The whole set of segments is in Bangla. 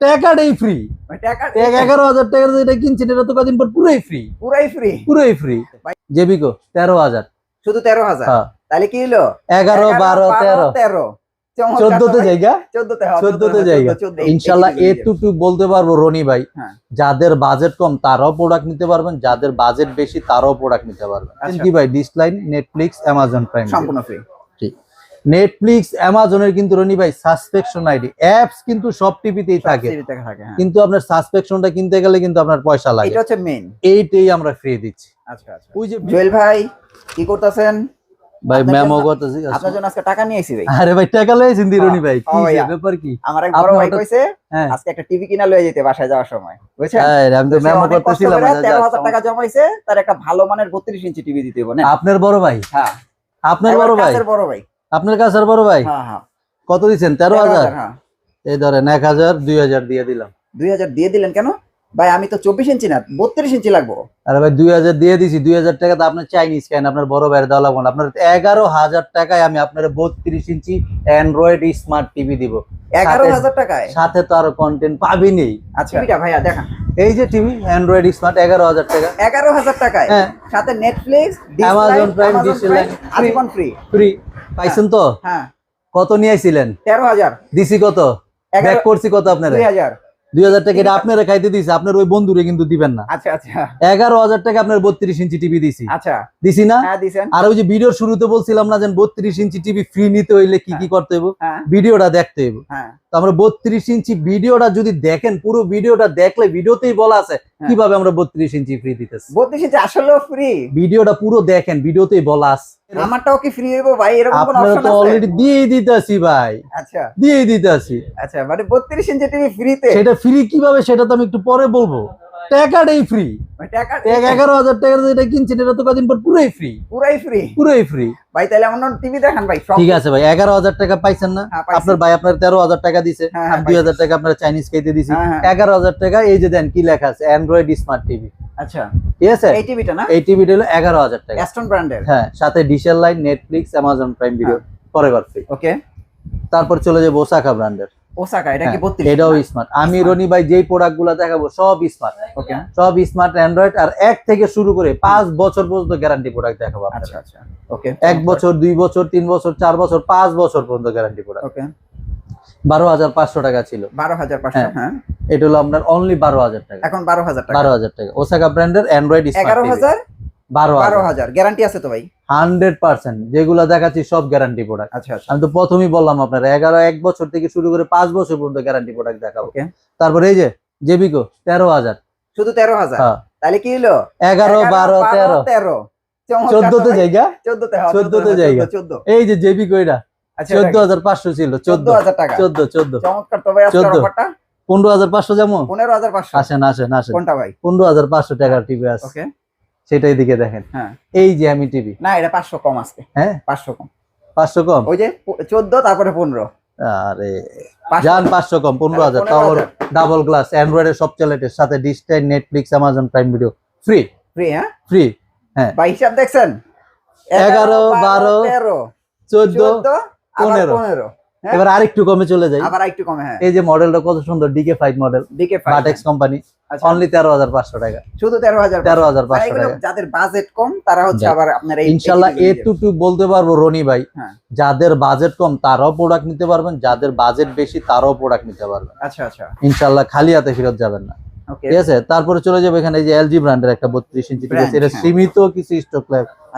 টাকাটাই ফ্রি এগারো হাজার টাকার যেটা কিনছেন এটা তো কদিন পর পুরোই ফ্রি পুরাই ফ্রি পুরোই ফ্রি জেবিকো তেরো হাজার। শুধু তেরো হাজার? হ্যাঁ। তাহলে কি হলো? এগারো বারো তেরো। তেরো। চোদ্দতে। জায়গা? চোদ্দতে হ্যাঁ, চোদ্দতে চোদ্দ, জায়গা। ইনশাল্লাহ এটুকু বলতে পারব রনি ভাই। হ্যাঁ। যাদের বাজেট কম তারাও প্রোডাক্ট নিতে পারবেন। যাদের বাজেট বেশি তারাও প্রোডাক্ট নিতে পারবেন। আচ্ছা। কি ভাই। Dish Line Netflix Amazon Prime সম্পূর্ণ ফ্রি নেটফ্লিক্স অ্যামাজনের কিন্তু রনি ভাই সাসপেকশন আইডি অ্যাপস কিন্তু সব টিভিতেই থাকে। হ্যাঁ। কিন্তু আপনার সাসপেকশনটা কিনতে গেলে কিন্তু আপনার পয়সা লাগে। এটা হচ্ছে মেইন এইটাই আমরা ফ্রি দিচ্ছি। আচ্ছা আচ্ছা। ওই যে জুয়েল ভাই কি করতেছেন? ভাই আপনার জন্য- করতেছি। আপনার জন্য আজকে টাকা নিয়ে আইছি ভাই। আরে ভাই টাকা লয়েছেন দিরনি ভাই। কি। ব্যাপার কি? আমার এক বড় ভাই কইছে হ্যাঁ। আজকে একটা টিভি কিনা লয়ে যেতে বাসায় যাওয়ার সময় বুঝছেন? হ্যাঁ, আমি তো কষ্ট করতেছিলাম করে আচ্ছা, তেরো যাক, হাজার টাকা জমাইছে তার একটা ভালো মানের বত্রিশ ইঞ্চি টিভি দিতে হবে না? আপনার বড় ভাই। হ্যাঁ। আপনার বড় ভাই। কাছের বড় ভাই। আপনার কাছে বড় ভাই? হ্যাঁ হ্যাঁ। কত দিচ্ছেন? তেরো হাজার? হ্যাঁ। এই ধরেন এক হাজার দুই হাজার দিয়ে দিলাম। দুই হাজার দিয়ে দিলেন কেন? ভাই আমি তো চব্বিশ ইঞ্চি না বত্রিশ ইঞ্চি লাগবো। আরে ভাই দুই হাজার দিয়ে দিছি দুই হাজার টাকা তো আপনার চাইনিজ কেন আপনার বড় ভাইয়ের দেওয়া লাগবে না। আপনার এগারো হাজার টাকায় আমি আপনার বত্রিশ ইঞ্চি অ্যান্ড্রয়েড স্মার্ট টিভি দিব। এগারো হাজার টাকায়? সাথে তো আরও কন্টেন্ট পাবিনি আচ্ছা ভাইয়া দেখান। এই যে টিভি অ্যান্ড্রয়েড স্মার্ট এগারো হাজার টাকা। এগারো হাজার টাকায়। সাথে নেটফ্লিক্স Prime, Dish Line, আজীবন ফ্রি ফ্রি পাইছেন তো? হ্যাঁ কত নিয়ে আইছিলেন? তেরো হাজার। দিছি কত? এক ব্যাক করছি কত আপনার? দুই হাজার। দুই হাজার টাকা এটা আপনারা খাইতে দিছি আপনার ওই বন্ধুরে কিন্তু দিবেন না। আচ্ছা আচ্ছা। এগারো হাজার টাকা আপনার বত্রিশ ইঞ্চি টিভি দিছি। আচ্ছা। দিছি না? হ্যাঁ আর ওই যে ভিডিওর শুরুতে বলছিলাম না যে বত্রিশ ইঞ্চি টিভি ফ্রি নিতে হইলে কি কি করতে হইব? হ্যাঁ। ভিডিওটা দেখতে হইব। হ্যাঁ। তো আমরা বত্রিশ ইঞ্চি ভিডিওটা যদি দেখেন পুরো ভিডিওটা দেখলে ভিডিওতেই বলা আছে হ্যাঁ। কীভাবে আমরা বত্রিশ ইঞ্চি ফ্রি দিতেছি। বত্রিশ ইঞ্চি আসলেও ফ্রি ভিডিওটা পুরো দেখেন ভিডিওতেই বলা আছে। আমারটাও কি ফ্রি হইব ভাই? এরকম কোন অপশন তো আছে? অলরেডি দিয়ে দিতেছি ভাই। আচ্ছা। দিয়ে দিতেছি। আচ্ছা মানে বত্রিশ ইঞ্চি টিভি ফ্রিতে সেটা ফ্রি কীভাবে সেটা তো আমি একটু পরে বলব। টাকাটাই ফ্রি এগারো হাজার টাকার যেটা কিনছেন এটা তো কদিন পর পুরোই ফ্রি পুরাই ফ্রি পুরোই ফ্রি ভাই তাহলে আমার টিভি দেখান ভাই ঠিক আছে ভাই এগারো হাজার টাকা পাইছেন না? হ্যাঁ, আপনার ভাই আপনার তেরো হাজার টাকা দিছে হ্যাঁ, হ্যাঁ, দুই হাজার টাকা আপনার চাইনিজ খাইতে দিছি। এগারো হাজার টাকা এই যে দেন কি লেখা আছে অ্যান্ড্রয়েড স্মার্ট টিভি আচ্ছা। ঠিক আছে? এই টিভিটা না? এই টিভিটা হলো এগারো হাজার টাকা। অ্যাস্টন ব্র্যান্ডের হ্যাঁ সাথে Dish Line Netflix Amazon Prime Video forever free okay তারপর চলে যাব ওসাকা ব্র্যান্ডের ওসাকা এটা কি 32 হ্যাঁ, এটাও স্মার্ট আমি রনি ভাই যেই প্রোডাক্টগুলা দেখাবো সব স্মার্ট ওকে সব স্মার্ট অ্যান্ড্রয়েড আর এক থেকে শুরু করে পাঁচ বছর পর্যন্ত গ্যারান্টি প্রোডাক্ট দেখাবো আচ্ছা আচ্ছা। ওকে বছর দুই বছর তিন বছর চার বছর পাঁচ বছর পর্যন্ত গ্যারান্টি প্রোডাক্ট ওকে বারো হাজার পাঁচশো টাকা ছিল। বারো হাজার পাঁচশো হ্যাঁ। হ্যাঁ। এটা হলো আপনার অনলি বারো হাজার টাকা। এখন বারো হাজার টাকা। বারো হাজার টাকা। ওসাকা ব্র্যান্ডের অ্যান্ড্রয়েড বারো হাজার। গ্যারান্টি আছে তো ভাই? Hundred percent. যেগুলো দেখাচ্ছি সব গ্যারান্টি প্রোডাক্ট আচ্ছা আচ্ছা। আমি তো প্রথমেই বললাম আপনার এগারো এক বছর থেকে শুরু করে পাঁচ বছর পর্যন্ত গ্যারান্টি প্রোডাক্ট দেখাবো। তারপরে এই যে জেবিকো তেরো হাজার। শুধু তেরো হাজার? হ্যাঁ। তাহলে কি হলো? এগারো বারো তেরো। তেরো। চোদ্দতে জায়গা চোদ্দতে চোদ্দ, জায়গা। এই যে জেবিকো এটা আচ্ছা চোদ্দ হাজার পাঁচশো ছিল চোদ্দ। হাজার টাকা। চোদ্দ চোদ্দ। চমৎকার চোদ্দ। পনেরো হাজার পাঁচশো যেমন? পনেরো হাজার পাঁচশো। আসেন আসেন আসেন। কোনটা ভাই? পনেরো হাজার পাঁচশো টাকার টিভি আছে। সেটাই দিকে দেখেন। হ্যাঁ। এই যে আমি টিভি। না এটা পাঁচশো কম আজকে। হ্যাঁ? পাঁচশো কম। পাঁচশো কম? ওই যে চোদ্দ তারপরে পনেরো। আরে যান পাঁচশো কম পনেরো হাজার। হাজার। ডাবল গ্লাস অ্যান্ড্রয়েডের সবচেয়ে লেটেস্ট সাথে Dish Line Netflix Amazon Prime Video free free হ্যাঁ? ফ্রি ভাই হিসাব দেখছেন? এগারো, বারো, তেরো। চোদ্দ পনেরো। হ্যাঁ? এবার আরেকটু কমে চলে যাই। আবার একটু কমে হ্যাঁ। এই যে মডেলটা কত সুন্দর ডিকে ফাইভ মডেল ডিকে বাটেক্স কোম্পানি অনলি তেরো হাজার পাঁচশো টাকা। শুধু তেরো হাজার তেরো হাজার পাঁচশো টাকা। যাদের বাজেট কম তারা হচ্ছে আবার আপনার ইনশাল্লাহ টু বলতে পারব রনি ভাই হ্যাঁ। যাদের বাজেট কম তারাও প্রোডাক্ট নিতে পারবেন যাদের বাজেট বেশি তারাও প্রোডাক্ট নিতে পারবেন। আচ্ছা আচ্ছা। ইনশাল্লাহ খালি হাতে ফেরত যাবেন না। ঠিক আছে? তারপরে চলে যাবে এখানে এই যে এলজি ব্র্যান্ডের একটা বত্রিশ ইঞ্চি ঠিক আছে? এটা হ্যাঁ। সীমিত কিছু স্টক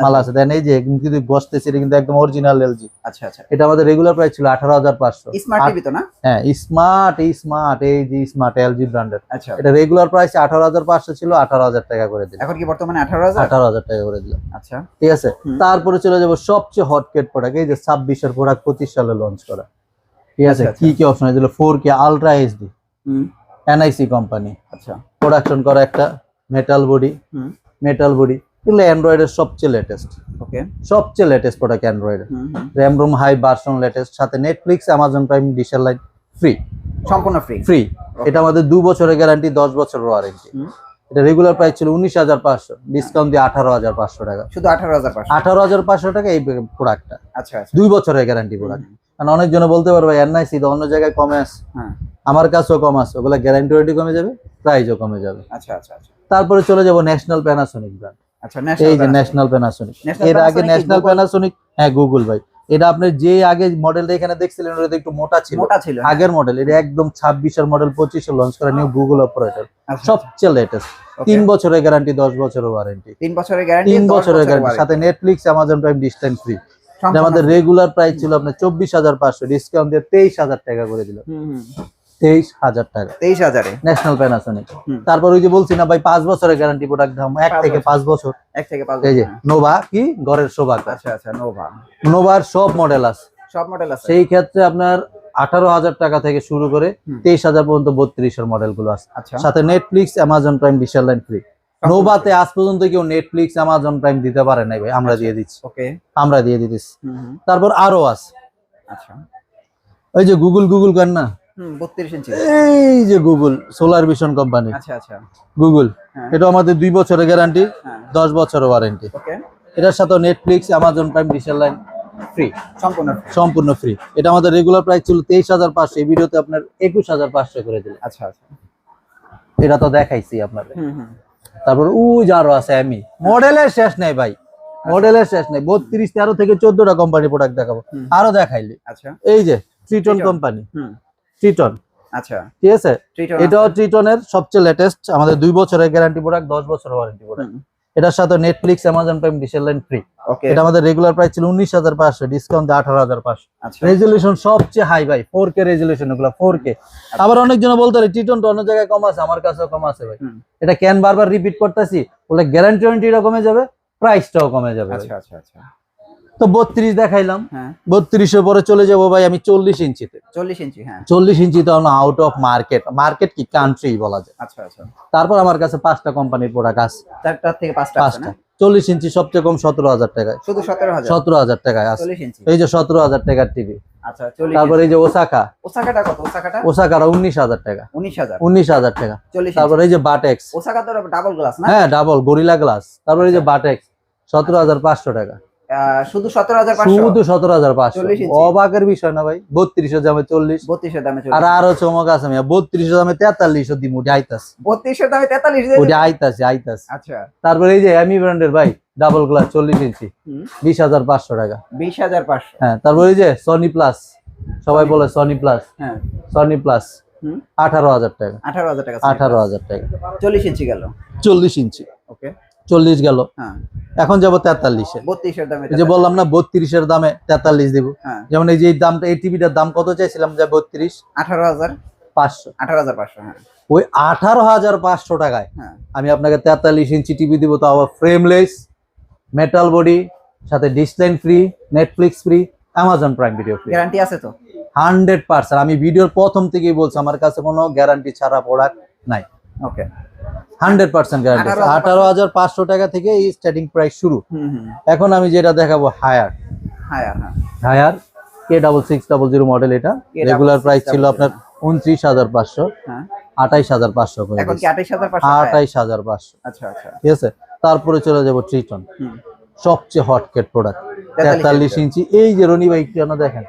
মাল আছে। দেন এই যে কিন্তু বসতেছে এটা কিন্তু একদম অরিজিনাল এলজি আচ্ছা আচ্ছা। এটা আমাদের রেগুলার প্রাইস ছিল আঠারো হাজার পাঁচশো। স্মার্ট টিভি তো না? হ্যাঁ স্মার্ট এই স্মার্ট এই যে স্মার্ট এলজি ব্র্যান্ডের আচ্ছা। এটা রেগুলার প্রাইস আঠারো হাজার পাঁচশো ছিল আঠারো হাজার টাকা করে দিলাম। এখন কি বর্তমানে আঠারো হাজার? আঠারো হাজার টাকা করে দিলাম। আচ্ছা। ঠিক আছে? তারপরে চলে যাব সবচেয়ে হটকেট প্রোডাক্ট এই যে ছাব্বিশের প্রোডাক্ট পঁচিশ সালে লঞ্চ করা। ঠিক আছে? আচ্ছা, আচ্ছা। কি কি অপশন আছে ফোর কে আলট্রা এইচডি হুম। এনআইসি কোম্পানি আচ্ছা। প্রোডাকশন করা একটা মেটাল বডি মেটাল বডি এগুলো অ্যান্ড্রয়েডের সবচেয়ে লেটেস্ট ওকে সবচেয়ে latest product Android. RAM room high version latest সাথে Netflix Amazon Prime Dish Line free সম্পূর্ণ ফ্রি ফ্রি এটা আমাদের দু বছরের গ্যারান্টি দশ বছরের ওয়ারেন্টি এটা রেগুলার প্রাইস ছিল উনিশ হাজার পাঁচশো। ডিসকাউন্ট দিয়ে আঠারো হাজার পাঁচশো টাকা। শুধু আঠারো হাজার আঠারো হাজার পাঁচশো টাকা এই প্রোডাক্টটা আচ্ছা আচ্ছা। দুই বছরের গ্যারান্টি প্রোডাক্ট কারণ অনেকজন বলতে পারবে এনআইসি তো অন্য জায়গায় কমে আস হ্যাঁ। আমার কাছেও কম আছে ওগুলো গ্যারান্টি ওয়ারেন্টি কমে যাবে প্রাইসও কমে যাবে। আচ্ছা আচ্ছা আচ্ছা। তারপরে চলে যাব ন্যাশনাল প্যানাসোনিক ব্র্যান্ড এই যে ন্যাশনাল ন্যাশনাল প্যানাসোনিক এর আগে ন্যাশনাল? প্যানাসোনিক হ্যাঁ গুগল ভাই। এটা আপনি যে আগে মডেলটা এখানে দেখছিলেন ওটা একটু মোটা ছিল। মোটা ছিল হ্যাঁ। আগের মডেল এটা একদম মডেল লঞ্চ করা নিউ গুগল অপারেটর আচ্ছা, সবচেয়ে লেটেস্ট তিন বছরের গ্যারান্টি দশ বছরের ওয়ারেন্টি তিন বছরের গ্যারান্টি বছরের গ্যারান্টি সাথে Netflix Amazon Prime Dish Line free আমাদের রেগুলার প্রাইস ছিল আপনার চব্বিশ হাজার পাঁচশো। ডিসকাউন্ট দিয়ে তেইশ হাজার টাকা করে দিল। তেইশ হাজার টাকা। তেইশ হাজারে? ন্যাশনাল প্যানাসোনিক তারপর ওই যে বলছি না ভাই পাঁচ বছরের গ্যারান্টি প্রোডাক্ট দাম এক থেকে পাঁচ বছর। এক থেকে পাঁচ এই যে নোভা কি? ঘরের শোভা। আচ্ছা আচ্ছা নোভা নোভার সব মডেল আছে। সব মডেল আছে। সেই ক্ষেত্রে আপনার আঠারো হাজার টাকা থেকে শুরু করে তেইশ হাজার পর্যন্ত বত্রিশের মডেলগুলো আছে। আচ্ছা। সাথে Netflix Amazon Prime digital line free নোভাতে আজ পর্যন্ত কেউ নেটফ্লিক্স অ্যামাজন প্রাইম দিতে পারে নাই ভাই আমরা দিয়ে দিচ্ছি। ওকে আমরা দিয়ে দিতেছি। তারপর আরও আছে। আচ্ছা। ওই যে গুগল গুগল কর না। এই যে গুগল সোলার ভিশন কোম্পানি আচ্ছা আচ্ছা। গুগল। এটা আমাদের দুই বছরের গ্যারান্টি দশ বছরের ওয়ারেন্টি এটার সাথে Netflix Amazon Prime digital line free সম্পূর্ণ সম্পূর্ণ ফ্রি এটা আমাদের রেগুলার প্রাইস ছিল তেইশ হাজার পাঁচশো এই ভিডিওতে আপনার একুশ হাজার পাঁচশো করে দিল আচ্ছা আচ্ছা। এটা তো দেখাইছি আপনাদের। তারপর উজ আরও আছে আমি। মডেলের শেষ নেই ভাই। মডেলের শেষ নেই। বত্রিশ তেরো থেকে চোদ্দটা কোম্পানি প্রোডাক্ট দেখাবো। আরও দেখাইলি। আচ্ছা। এই যে ট্রিটন। কোম্পানি হুম। ট্রিটন আচ্ছা। ঠিক আছে? এটাও। ট্রিটনের সবচেয়ে লেটেস্ট আমাদের দুই বছরের গ্যারান্টি প্রোডাক্ট দশ বছরের ওয়ারেন্টি প্রোডাক্ট এটার সাথে Netflix Amazon Prime digital line free okay এটা আমাদের রেগুলার প্রাইস ছিল উনিশ হাজার পাঁচশো ডিসকাউন্ট আঠারো হাজার পাঁচশো। আচ্ছা। রেজুলেশন সবচেয়ে হাই ভাই ফোর কে রেজুলেশন ওগুলো ফোর কে আবার অনেকজন বলতে পারে টিটন তো অন্য জায়গায় কম আছে আমার কাছেও কম আছে ভাই। এটা কেন বারবার রিপিট করতেছি? বলে গ্যারান্টি ওয়ারেন্টিটা কমে যাবে প্রাইসটাও কমে যাবে আচ্ছা আচ্ছা আচ্ছা। তো বত্রিশ দেখাইলাম। হ্যাঁ। বত্রিশের পরে চলে যাব ভাই আমি চল্লিশ ইঞ্চিতে। চল্লিশ ইঞ্চি হ্যাঁ। চল্লিশ ইঞ্চি তো আউট অফ মার্কেট মার্কেট কি কান্ট্রি বলা যায়। আচ্ছা আচ্ছা। তারপর আমার কাছে পাঁচটা কোম্পানির প্রোডাক্ট আছে। চারটা থেকে পাঁচটা পাঁচটা। চল্লিশ ইঞ্চি সবচেয়ে কম সতেরো হাজার টাকায়। শুধু সতেরো হাজার? সতেরো হাজার টাকায় আছে। এই যে সতেরো হাজার টাকার টিভি আচ্ছা তারপর এই যে ওসাকা ওসাকাটা কত? ওসাকাটা ওসাকার উনিশ হাজার টাকা। উনিশ হাজার। উনিশ হাজার টাকা। চল্লিশ তারপর এই যে বাটেক্স ওসাকা তো ডাবল গ্লাস হ্যাঁ ডাবল গরিলা গ্লাস তারপর এই যে বাটেক্স সতেরো হাজার পাঁচশো টাকা। শুধু সতেরো হাজার শুধু সতেরো হাজার পাঁচশো। 40 ইঞ্চি। অবাকের বিষয় না ভাই বত্রিশের দামে চল্লিশ। বত্রিশের দামে আর আরও চমক আছে মিয়া বত্রিশের দামে তেতাল্লিশও দিম ওটি আইতাস বত্রিশের দামে তেতাল্লিশ ওটি আইতাছে আইতাছে। আচ্ছা। তারপরে এই যে এমি ব্র্যান্ডের ভাই ডাবল গ্লাস চল্লিশ ইঞ্চি। বিশ হাজার পাঁচশো টাকা। বিশ হাজার পাঁচশো। হ্যাঁ তারপরে এই যে সনি প্লাস সবাই বলে সনি প্লাস হ্যাঁ। সনি প্লাস আঠারো হাজার টাকা। আঠারো হাজার টাকা আঠারো হাজার টাকা। চল্লিশ ইঞ্চি গেল। চল্লিশ ইঞ্চি। ওকে। চল্লিশ গেল। হ্যাঁ। এখন যাব তেতাল্লিশে। যে বললাম না বত্রিশের দামে তেতাল্লিশ দিব। হ্যাঁ। যেমন এই যে দামটা এই টিভিটার দাম কত চাইছিলাম যে বত্রিশ? আঠারো হাজার। পাঁচশো। আঠারো হাজার পাঁচশো হ্যাঁ। ওই আঠারো হাজার পাঁচশো টাকায় আমি আপনাকে তেতাল্লিশ ইঞ্চি টিভি দিব তো আবার ফ্রেমলেস মেটাল বডি সাথে Dish Line free Netflix free Amazon Prime Video free guarantee আছে তো? Hundred percent. আমি ভিডিওর প্রথম থেকেই বলছি আমার কাছে কোনো গ্যারান্টি ছাড়া প্রোডাক্ট নাই। ওকে হান্ড্রেড পার্সেন্ট গ্যারান্টি আঠারো হাজার পাঁচশো। টাকা থেকে এই স্টার্টিং প্রাইস শুরু। এখন আমি যেটা দেখাবো হায়ার হ্যাঁ। হ্যাঁ Haier K double six double zero model এটা রেগুলার প্রাইস ছিল আপনার উনত্রিশ হাজার পাঁচশো। হ্যাঁ। আঠাইশ হাজার পাঁচশো। আঠাইশ হাজার পাঁচশো হাজার আচ্ছা আচ্ছা। ঠিক আছে? তারপরে চলে যাব ট্রিটন সবচেয়ে হট কেট প্রোডাক্ট তেতাল্লিশ ইঞ্চি। এই যে রনি ভাই কেন দেখেন।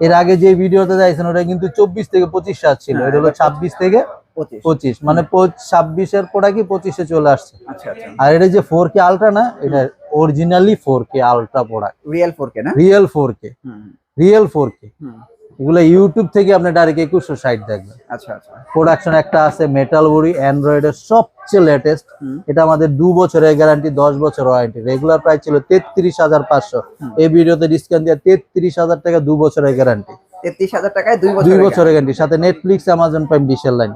এর আগে যে ভিডিওতে দেখছেন ওটা কিন্তু চব্বিশ থেকে পঁচিশ সাত ছিল। হ্যাঁ, এটা হলো ছাব্বিশ থেকে পঁচিশ। মানে ছাব্বিশের প্রোডাক্টই পঁচিশে চলে আসছে? আচ্ছা আচ্ছা। আর এটা যে ফোর কে আলট্রা না এটা originally four K ultra product real four K না? Real four K real four K এগুলো ইউটিউব থেকে আপনি ডাইরেক্ট একুশশো সাইট দেখবেন। আচ্ছা আচ্ছা। প্রোডাকশন একটা আছে মেটাল বডি অ্যান্ড্রয়েডের সবচেয়ে লেটেস্ট এটা আমাদের দু বছরের গ্যারান্টি দশ বছর ওয়ারেন্টি রেগুলার প্রাইস ছিল তেত্রিশ হাজার পাঁচশো। এই ভিডিওতে ডিসকাউন্ট দিয়ে তেত্রিশ হাজার টাকা দু বছরের গ্যারান্টি তেত্রিশ হাজার টাকায় দুই বছরের গ্যারান্টি সাথে Netflix Amazon Prime Dish Line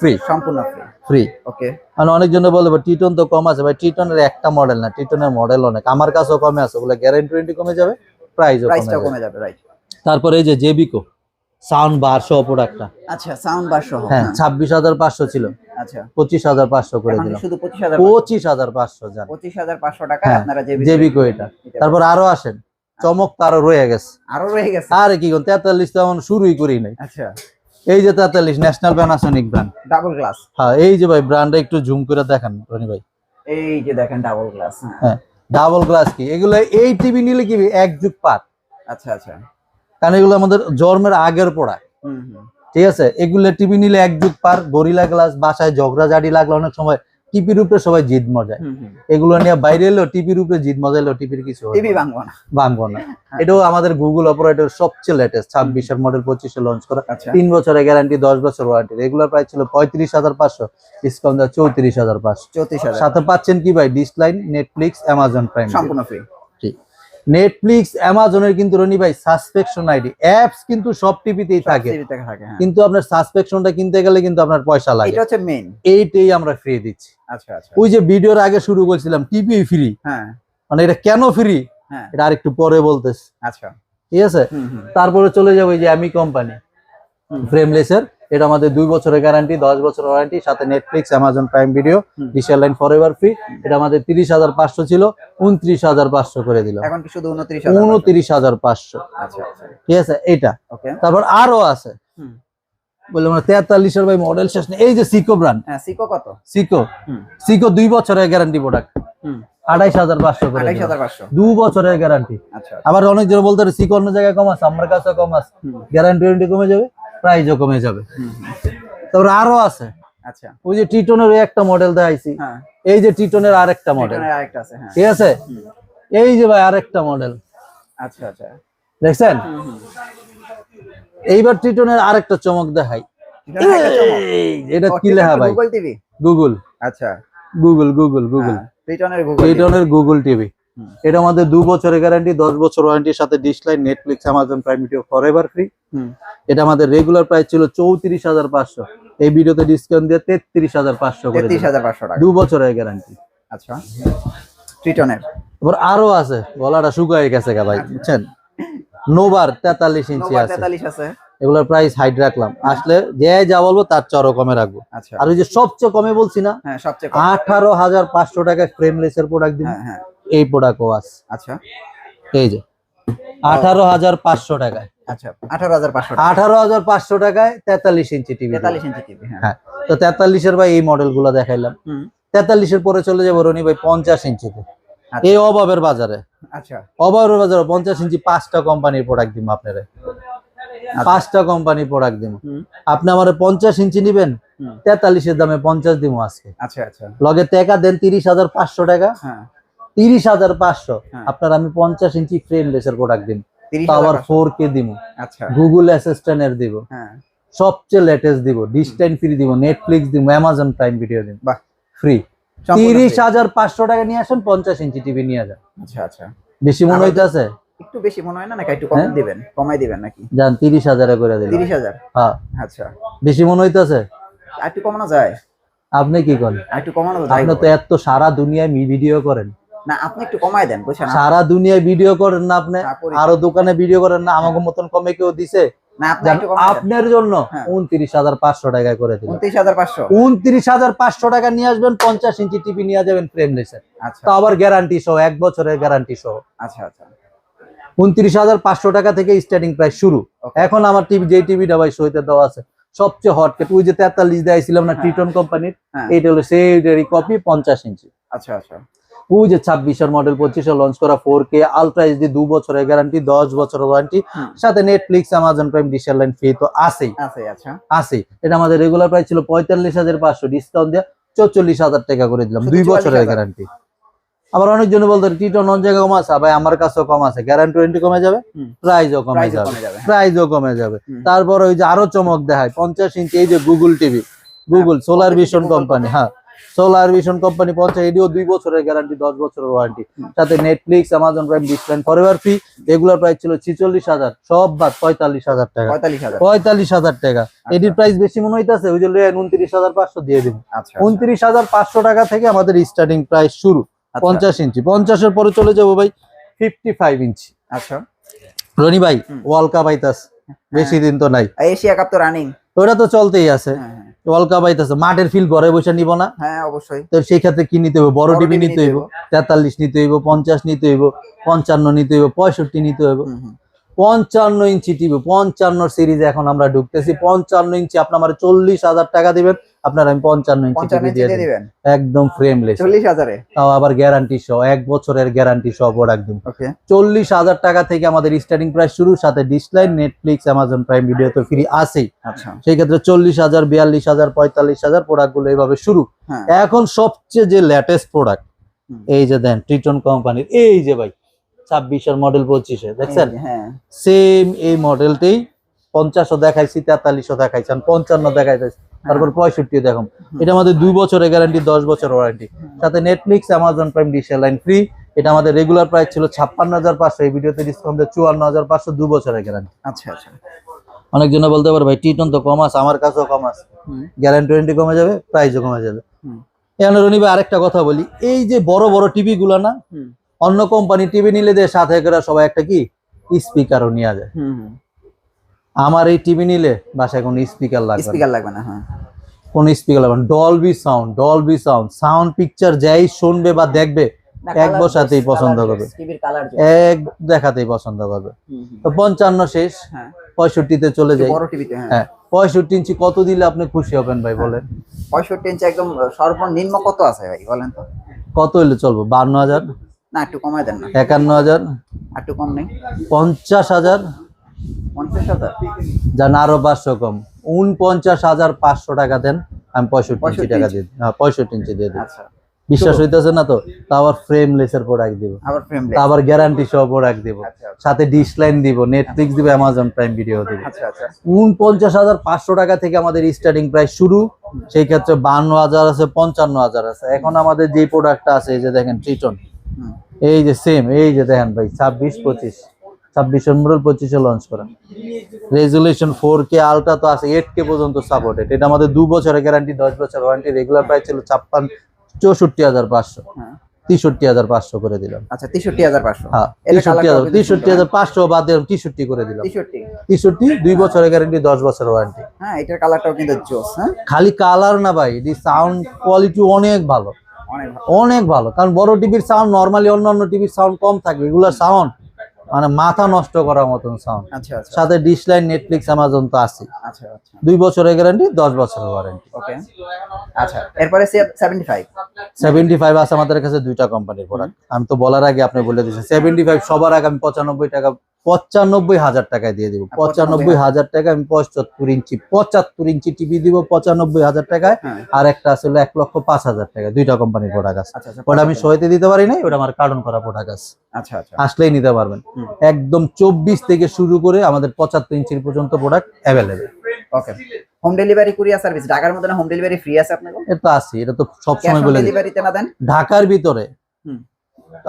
free সম্পূর্ণ ফ্রি ফ্রি ওকে মানে অনেকজন বলে টিটন তো কম আছে। ভাই টিটনের একটা মডেল না টিটনের মডেল অনেক। আমার কাছেও কমে আছে ওগুলো গ্যারান্টি ওয়ারেন্টি কমে যাবে প্রাইসও কমে যাবে। রাইট তারপরে এই যে জেবিকো সাউন্ড বার সহ প্রোডাক্টটা আচ্ছা সাউন্ড বার সহ হ্যাঁ হ্যাঁ, ছাব্বিশ হাজার পাঁচশো ছিল। আচ্ছা। পঁচিশ হাজার পাঁচশো করে এখন দিলাম। শুধু পঁচিশ হাজার পঁচিশ। হাজার পাঁচশো জান। পঁচিশ হাজার পাঁচশো টাকায় হ্যাঁ, আপনারা জেবিকো এটা। তারপর আরও আসেন চমক তো রয়ে গেছে। আরও রয়ে গেছে। আরে কি কোন তেতাল্লিশ তো শুরুই করি নাই। আচ্ছা। এই যে তেতাল্লিশ National Panasonic brand double glass হ্যাঁ এই যে ভাই ব্র্যান্ডটা একটু জুম করে দেখেন রনি ভাই। এই যে দেখেন ডাবল গ্লাস হ্যাঁ। ডাবল গ্লাস কি? এগুলো এই টিভি নিলে কি এক যুগ পাত আচ্ছা আচ্ছা। কারণ এগুলো আমাদের জন্মের আগের পড়া ঠিক আছে? এগুলো টিভি নিলে এক যুগ পার। গরিলা গ্লাস বাসায় ঝগড়া জাডি লাগলে অনেক সময় টিপির উপরে সবাই জিদ মজায়। এগুলো নিয়ে বাইরে এলো টিপির উপরে জিদ মজাইলো টিপির কিছু ভাঙবো না। ভাঙবো না। এটাও আমাদের গুগল অপারেটর সবচেয়ে লেটেস্ট ছাব্বিশের মডেল পঁচিশে লঞ্চ করা। আচ্ছা। তিন বছরের গ্যারান্টি দশ বছর ওয়ারেন্টি এগুলো প্রায় ছিল পঁয়ত্রিশ হাজার পাঁচশো ডিসকাউন্ট চৌত্রিশ হাজার পাঁচশো। চৌত্রিশ হাজার। সাথে পাচ্ছেন কি ভাই? Dish Line Netflix Amazon Prime সম্পূর্ণ ফ্রি নেটফ্লিক্স অ্যামাজনের কিন্তু রনি ভাই সাসপেকশন আইডি অ্যাপস কিন্তু সব টিভিতেই থাকে। হ্যাঁ। কিন্তু আপনার সাসপেকশনটা কিনতে গেলে কিন্তু আপনার পয়সা লাগে। এটা হচ্ছে মেইন এইটাই আমরা ফ্রি দিচ্ছি। আচ্ছা আচ্ছা। ওই যে ভিডিওর আগে শুরু করছিলাম টিভি ফ্রি হ্যাঁ। মানে এটা কেন ফ্রি হ্যাঁ। এটা আরেকটু পরে বলতেছি। আচ্ছা। ঠিক আছে? তারপরে চলে যাবে যে আমি কোম্পানি। ফ্রেমলেসের এটা আমাদের দুই বছরের গ্যারান্টি দশ বছর ওয়ারেন্টি সাথে Netflix Amazon Prime Video. Digital line forever free এটা আমাদের তিরিশ হাজার পাঁচশো ছিল উনত্রিশ হাজার পাঁচশো করে দিলাম এখন শুধু উনত্রিশ হাজার পাঁচশো। আচ্ছা আচ্ছা। ঠিক আছে এটা। তারপর আরও আছে। হুম। বললাম তেতাল্লিশের ভাই মডেল শেষ নেই। এই যে সিকো ব্র্যান্ড সিকো কত? সিকো সিকো দুই বছরের গ্যারান্টি প্রোডাক্ট হুম। আঠাইশ হাজার পাঁচশো করে দু বছরের গ্যারান্টি আচ্ছা আবার অনেক জন বলতে সিকো অন্য জায়গায় কম আছে আমার কাছে কম আছে। গ্যারান্টি কমে যাবে। প্রাইসও কমে যাবে। তারপর আরও আছে। আচ্ছা। ওই যে টিটনের একটা মডেল দেখাইছি। হ্যাঁ। এই যে টিটনের আরেকটা মডেল হ্যাঁ। ঠিক আছে? এই যে ভাই আরেকটা মডেল আচ্ছা আচ্ছা। দেখছেন? এইবার টিটনের আরেকটা চমক দেখাই। এটা কি লেখা ভাই? গুগল টিভি আচ্ছা। Google Google Google. টিটনের Google TV. এটা আমাদের দু বছরের গ্যারান্টি দশ বছর ওয়ারেন্টির সাথে Dish Line Netflix Amazon Prime Video forever free এটা আমাদের রেগুলার প্রাইস ছিল চৌত্রিশ হাজার পাঁচশো। এই ভিডিওতে ডিসকাউন্ট দিয়ে তেত্রিশ হাজার পাঁচশো তেত্রিশ হাজার পাঁচশো টাকা। দু বছরের গ্যারান্টি আচ্ছা। রিটার্নের এবার আরও আছে গলাটা শুকায় গেছে গা ভাই বুঝছেন? নোবার তেতাল্লিশ ইঞ্চি আছে। এগুলোর প্রাইস হাইট রাখলাম। আসলে যে যা বলব তার চরও কমে রাখব। আচ্ছা। আর ওই যে সবচেয়ে কমে বলছি না হ্যাঁ। আঠারো হাজার পাঁচশো টাকায় ফ্রেমলেস এর প্রোডাক্ট দিন হ্যাঁ হ্যাঁ। এই প্রোডাক্টও আছে। আচ্ছা। এই যে। আঠারো হাজার পাঁচশো টাকায়। আচ্ছা আঠারো হাজার পাঁচশো আঠারো হাজার পাঁচশো টাকায় তেতাল্লিশ ইঞ্চি টিভি তেতাল্লিশ ইঞ্চি টিভি হ্যাঁ। হ্যাঁ তো তেতাল্লিশের ভাই এই মডেলগুলো দেখাইলাম তেতাল্লিশের পরে চলে যাব রনি ভাই পঞ্চাশ ইঞ্চিতে। আচ্ছা। এই অভাবের বাজারে। আচ্ছা। অভাবের বাজারে পঞ্চাশ ইঞ্চি পাঁচটা কোম্পানির প্রোডাক্ট দিব আপনারা। পাঁচটা কোম্পানির প্রোডাক্ট দিব আপনি আমার পঞ্চাশ ইঞ্চি নিবেন তেতাল্লিশের দামে পঞ্চাশ দিব আজকে। আচ্ছা আচ্ছা। লগে টাকা দেন তিরিশ হাজার পাঁচশো টাকা। হ্যাঁ। তিরিশ হাজার পাঁচশো। হ্যাঁ। আপনার আমি পঞ্চাশ ইঞ্চি ফ্রেম লেসের প্রোডাক্ট দিন পাওয়ার ফোর কে দিব গুগল অ্যাসিস্ট্যান্টের দিব। হ্যাঁ। সবচেয়ে লেটেস্ট দিব। ডিসটাইন ফ্রি দিব। নেটফ্লিক্স দিব অ্যামাজন প্রাইম ভিডিও দিব ফ্রি তিরিশ হাজার পাঁচশো টাকা নিয়ে আসেন পঞ্চাশ ইঞ্চি টিভি নিয়ে যান আচ্ছা আচ্ছা। বেশি মনে হইতেছে? একটু বেশি মনে হয় না? নাকি একটু কম হ্যাঁ? দিবেন? কমাই দিবেন নাকি? যান তিরিশ হাজারে করে দিলাম। তিরিশ হাজার? হ্যাঁ। আচ্ছা। বেশি মনে হইতেছে? একটু কমানো যায়? আপনি কি করেন? একটু কমানো যায় আপনি তো এত সারা দুনিয়ায় ভিডিও করেন। না আপনি একটু কমাই দেন বুঝছেন সারা দুনিয়ায় ভিডিও করেন না আপনি আরও দোকানে ভিডিও করেন না আমাকে মতন কমে কেউ দিছে? দেন। আপনার জন্য হ্যাঁ। উনত্রিশ হাজার পাঁচশো টাকায় করে দিলাম। উনত্রিশ হাজার পাঁচশো? উনত্রিশ হাজার পাঁচশো টাকা নিয়ে আসবেন পঞ্চাশ ইঞ্চি টিভি নিয়ে যাবেন ফ্রেমলেসের আচ্ছা। তো আবার গ্যারান্টি সহ এক বছরের গ্যারান্টি সহ। আচ্ছা আচ্ছা। উনত্রিশ হাজার পাঁচশো টাকা থেকে স্টার্টিং প্রাইস শুরু। এখন আমার টিভি যে টিভিটা ভাই সইতে দেওয়া আছে সবচেয়ে হট কেট ওই যে তেতাল্লিশ দেয়াইছিলাম না হ্যাঁ। টিটন কোম্পানির হ্যাঁ। এইটা হলো সেইটারই কপি পঞ্চাশ ইঞ্চি। আচ্ছা আচ্ছা। ওই যে ছাব্বিশের মডেল পঁচিশে লঞ্চ করা ফোর কে আলট্রা এইচডি দু বছরের গ্যারান্টি দশ বছরের ওয়ারেন্টি সাথে Netflix Amazon Prime digital line free তো আছেই। আছে আচ্ছা। আছেই এটা আমাদের রেগুলার প্রাইস ছিল পঁয়তাল্লিশ হাজার পাঁচশো ডিসকাউন্ট দিয়ে চৌচল্লিশ হাজার টাকা করে দিলাম দুই বছরের গ্যারান্টি আবার অনেকজন বলতে টিটন অন জায়গায় কম আছে ভাই আমার কাছেও কম আছে গ্যারান্টি ওয়ারেন্টি কমে যাবে। প্রাইসও কমে যাবে। প্রাইসও কমে যাবে। তারপর ওই যে আরও চমক দেখায় পঞ্চাশ ইঞ্চি এই যে Google TV Google solar 50 vision company হ্যাঁ। সোলার ভিশন কোম্পানি পঞ্চাশ এটিও দুই বছরের গ্যারান্টি দশ বছরের ওয়ারেন্টি সাথে Netflix Amazon Prime Dish Line forever free এগুলোর প্রাইস ছিল ছিচল্লিশ হাজার সব বাদ পঁয়তাল্লিশ হাজার টাকা। পঁয়তাল্লিশ হাজার। টাকা। এটির প্রাইস বেশি মনে হইতাছে ওই যে উনত্রিশ হাজার পাঁচশো দিয়ে দিব। আচ্ছা উনত্রিশ হাজার পাঁচশো টাকা থেকে আমাদের স্টার্টিং প্রাইস শুরু আচ্ছা, পঞ্চাশ ইঞ্চি। পঞ্চাশের পরে চলে যাব ভাই ফিফটি ফাইভ ইঞ্চি। আচ্ছা। রনি ভাই ওয়ার্ল্ড কাপ আইতাস বেশি দিন তো নাই। এশিয়া কাপ তো রানিং ওটা তো চলতেই আছে। হ্যাঁ হ্যাঁ। ওয়ার্ল্ড কাপ আইতাছে মাঠের ফিল ঘরে বসে নিব না। হ্যাঁ অবশ্যই। তো সেই ক্ষেত্রে কি নিতে হবে বড় টিভি নিতে হইব তেতাল্লিশ নিতে হইব পঞ্চাশ নিতে হইব পঞ্চান্ন নিতে হইব পঁয়ষট্টি নিতে হইব। পঞ্চান্ন ইঞ্চি টিভি পঞ্চান্ন সিরিজ এখন আমরা ঢুকতেছি। পঞ্চান্ন ইঞ্চি আপনার আমার চল্লিশ হাজার টাকা দিবেন। আপনার আমি পঞ্চান্ন ইঞ্চি দিয়ে দিবেন? একদম ফ্রেমলেস চল্লিশ হাজারে? তাও আবার গ্যারান্টি সহ এক বছরের গ্যারান্টি সহ প্রোডাক্ট দিব। চল্লিশ হাজার টাকা থেকে আমাদের স্টার্টিং প্রাইস শুরু সাথে Dish Line Netflix Amazon Prime Video তো ফ্রি আছেই। আচ্ছা। সেই ক্ষেত্রে চল্লিশ হাজার বিয়াল্লিশ হাজার পঁয়তাল্লিশ হাজার প্রোডাক্টগুলো এইভাবে শুরু। হ্যাঁ। এখন সবচেয়ে যে লেটেস্ট প্রোডাক্ট এই যে দেন ট্রিটন কোম্পানির এই যে ভাই ছাব্বিশের মডেল পঁচিশে দেখছেন? এই যে, হ্যাঁ। সেম এই মডেলটাই পঞ্চাশও দেখাইছি তেতাল্লিশও দেখাইছি আর পঞ্চান্ন দেখাইতেছি। তারপর পঁয়ষট্টি দেখুন। এটা আমাদের দুই বছরের গ্যারান্টি দশ বছর ওয়ারেন্টি সাথে নেটফ্লিক্স অ্যামাজন প্রাইম ডিশের লাইন ফ্রি এটা আমাদের রেগুলার প্রাইস ছিল ছাপ্পান্ন হাজার পাঁচশো। এই ভিডিওতে ডিসকাউন্ট চুয়ান্ন হাজার পাঁচশো দু বছরের গ্যারান্টি আচ্ছা আচ্ছা। অনেকজনে বলতে পারে ভাই টিটন তো কম আছে আমার কাছেও কম আছে। গ্যারান্টি ওয়ারেন্টি কমে যাবে প্রাইসও কমে যাবে। এখানে রনি ভাই আরেকটা কথা বলি এই যে বড় বড় টিভি গুলো না অন্য কোম্পানি টিভি নিলে দিয়ে সাথে করে সবাই একটা কি? স্পিকারও নিয়ে যায়। আমার এই টিভি নিলে বাসায় কোনো স্পিকার লাগবে স্পিকার লাগবে না হ্যাঁ। কোন স্পিকার লাগবে Dolby sound Dolby sound sound picture যাই শুনবে বা দেখবে এক বসাতেই পছন্দ করবে। এক দেখাতেই পছন্দ করবে। তো পঞ্চান্ন শেষ হ্যাঁ। পঁয়ষট্টিতে চলে যাই। বড় টিভিতে হ্যাঁ। হ্যাঁ পঁয়ষট্টি ইঞ্চি কত দিলে আপনি খুশি হবেন ভাই বলেন? পঁয়ষট্টি ইঞ্চি একদম সর্বনিম্ন কত আছে ভাই বলেন তো? কত হইলে চলবো? বান্ন হাজার? না একটু কমায় দেন না। একান্ন হাজার? আর একটু কম নেই। পঞ্চাশ হাজার? যান আরও পাঁচশো কম। উনপঞ্চাশ হাজার পাঁচশো টাকা দেন আমি পঁয়ষট্টি ইঞ্চি টাকা দিই। হ্যাঁ পঁয়ষট্টি ইঞ্চি দিয়ে দিই। আচ্ছা। বিশ্বাস হইতেছে না তো? তা আবার ফ্রেমলেস এর প্রোডাক্ট দিব। আবার তা আবার গ্যারান্টি সহ প্রোডাক্ট দিব। আচ্ছা আচ্ছা। সাথে ডিশ লাইন দিব নেটফ্লিক্স দিব অ্যামাজন প্রাইম ভিডিও দিব। উনপঞ্চাশ হাজার পাঁচশো টাকা থেকে আমাদের স্টার্টিং প্রাইস শুরু। সেই ক্ষেত্রে বান্ন হাজার আছে পঞ্চান্ন হাজার আছে। এখন আমাদের যে প্রোডাক্টটা আছে এই যে দেখেন ট্রিটন এই যে সেম এই যে দেখেন ভাই ছাব্বিশ পঁচিশ। ছাব্বিশের মডেল পঁচিশে লঞ্চ করা রেজুলেশন ফোর কে আলট্রা তো আছে এইট কে পর্যন্ত সাপোর্টেড এটা আমাদের দু বছরের গ্যারান্টি দশ বছর ওয়ারেন্টি রেগুলার প্রাইস ছিল ছাপ্পান চৌষট্টি হাজার পাঁচশো। হ্যাঁ। তেষট্টি হাজার পাঁচশো করে দিলাম। আচ্ছা তেষট্টি হাজার পাঁচশো। হ্যাঁ তেষট্টি হাজার তেষট্টি হাজার পাঁচশো বাদ দিলাম তেষট্টি করে দিলাম। তেষট্টি। তেষট্টি দুই বছরের গ্যারান্টি দশ বছর ওয়ারেন্টি হ্যাঁ এটার কালারটাও কিন্তু জোস হ্যাঁ? খালি কালার না ভাই এটি সাউন্ড কোয়ালিটি অনেক ভালো। অনেক ভালো। অনেক ভালো কারণ বড় টিভির সাউন্ড নর্মালি অন্য অন্য টিভির সাউন্ড কম থাকে এগুলোর সাউন্ড মানে মাথা নষ্ট করার মতন সাউন্ড আচ্ছা আচ্ছা। সাথে ডিসলাইন নেটফ্লিক্স অ্যামাজন তো আছে আচ্ছা দুই বছরের গ্যারান্টি দশ বছরের ওয়ারেন্টি ওকে আচ্ছা এরপরে সেভেন্টি ফাইভ সেভেন্টি ফাইভ আছে আমাদের কাছে দুইটা কোম্পানির প্রোডাক্ট আমি তো বলার আগে আপনি বলে দিচ্ছি সেভেন্টি ফাইভ সবার আগে আমি পঁচানব্বই টাকা পঁচানব্বই হাজার টাকায় দিয়ে দিব। পঁচানব্বই হাজার টাকা আমি পঁচাত্তর ইঞ্চি পঁচাত্তর ইঞ্চি টিভি দিব পঁচানব্বই হাজার টাকায়। হ্যাঁ আর একটা আসলে এক লক্ষ পাঁচ হাজার টাকা দুইটা কোম্পানির প্রোডাক্ট আছে। আচ্ছা আচ্ছা ওটা আমি সইতে দিতে পারি নাই ওটা আমার কার্টন করা প্রোডাক্ট আছে। আচ্ছা আসলেই নিতে পারবেন। একদম চব্বিশ থেকে শুরু করে আমাদের পঁচাত্তর ইঞ্চির পর্যন্ত product available okay home delivery courier service ঢাকার মধ্যে হোম ডেলিভারি ফ্রি আছে আপনাদের? এটা তো আছে এটা তো সবসময় বলে দিই। না ঢাকার ভিতরে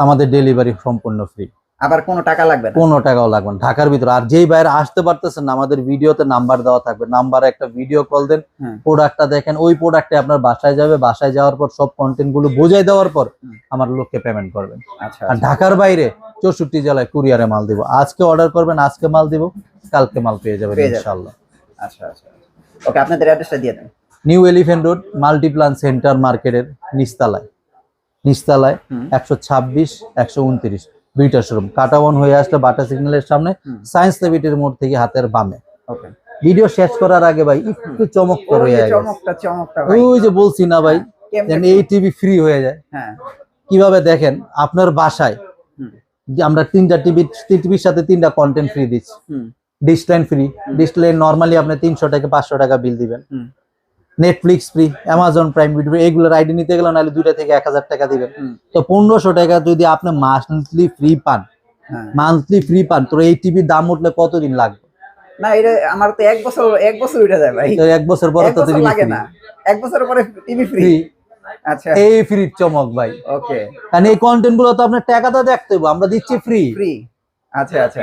আমাদের ডেলিভারি সম্পূর্ণ ফ্রি আবার কোনো টাকা লাগবে না। কোনো টাকাও লাগবে না। ঢাকার ভিতরে। আর যেই বাইরে আসতে পারতেছেন না আমাদের ভিডিওতে নাম্বার দেওয়া থাকবে। নাম্বারে একটা ভিডিও কল দেন। প্রোডাক্টটা দেখেন। ওই প্রোডাক্টে আপনার বাসায় যাবে। বাসায় যাওয়ার পর সব কন্টেন্টগুলো বোঝাই দেওয়ার পর আমার লোককে পেমেন্ট করবেন। আচ্ছা আর ঢাকার বাইরে চৌষট্টি জেলায় কুরিয়ারে মাল দিব। আজকে অর্ডার করবেন আজকে মাল দিব। কালকে মাল পেয়ে যাবেন যাবেন। ইনশাল্লাহ আচ্ছা আচ্ছা ওকে আপনাদের অ্যাড্রেসটা দিয়ে দেন। New Elephant Road Multiplan Center মার্কেটের নিস্তালায় নিস্তালায় একশো ছাব্বিশ একশো উনত্রিশ। দুইটা শোরুম কাটাবন হয়ে আসলে বাটা সিগন্যালের সামনে। সায়েন্স লেবিটের মোড় থেকে হাতের বামে। ওকে ভিডিও শেষ করার আগে ভাই একটু চমক হয়ে ভাই। ওই যে বলছি না ভাই যেন এই টিভি ফ্রি হয়ে যায়। হ্যাঁ। কীভাবে দেখেন আপনার বাসায় যে আমরা তিনটা টিভি টিভির সাথে তিনটা কন্টেন্ট ফ্রি দিচ্ছি। হুম। Dish Line free Dish Line normally আপনি তিনশো টাকা পাঁচশো টাকা বিল দিবেন। Netflix free Amazon Prime Video এগুলোর আইডি নিতে গেলে নাহলে দুইটা থেকে এক হাজার টাকা দিবেন। তো পনেরোশো টাকা যদি আপনি মান্থলি ফ্রি পান হ্যাঁ। মান্থলি ফ্রি পান তো এই টিভির দাম উঠলে কতদিন লাগবে? না এটা আমার তো এক বছর এক বছর উঠে যায় ভাই। এক বছর পরে তো টিভি লাগে না। এক বছর পরে টিভি ফ্রি আচ্ছা। এই ফ্রি চমক ভাই। ওকে। কারণ এই কন্টেন্টগুলো তো আপনার দেখতে হবে আমরা দিচ্ছি ফ্রি ফ্রি আচ্ছা আচ্ছা।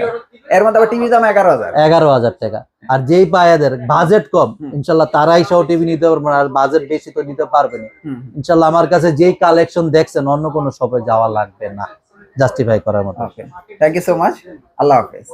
এর মধ্যে আবার টিভি দাম এগারো হাজার। এগারো হাজার টাকা। আর যেই পায়াদের বাজেট কম ইনশাল্লাহ তারাই সহ টিভি নিতে পারবেন আর বাজেট বেশি তো নিতে পারবেন ইনশাল্লাহ আমার কাছে যেই কালেকশন দেখছেন অন্য কোনো শপে যাওয়া লাগবে না। জাস্টিফাই করার মতো। থ্যাংক ইউ সো মাচ আল্লাহ হাফেজ।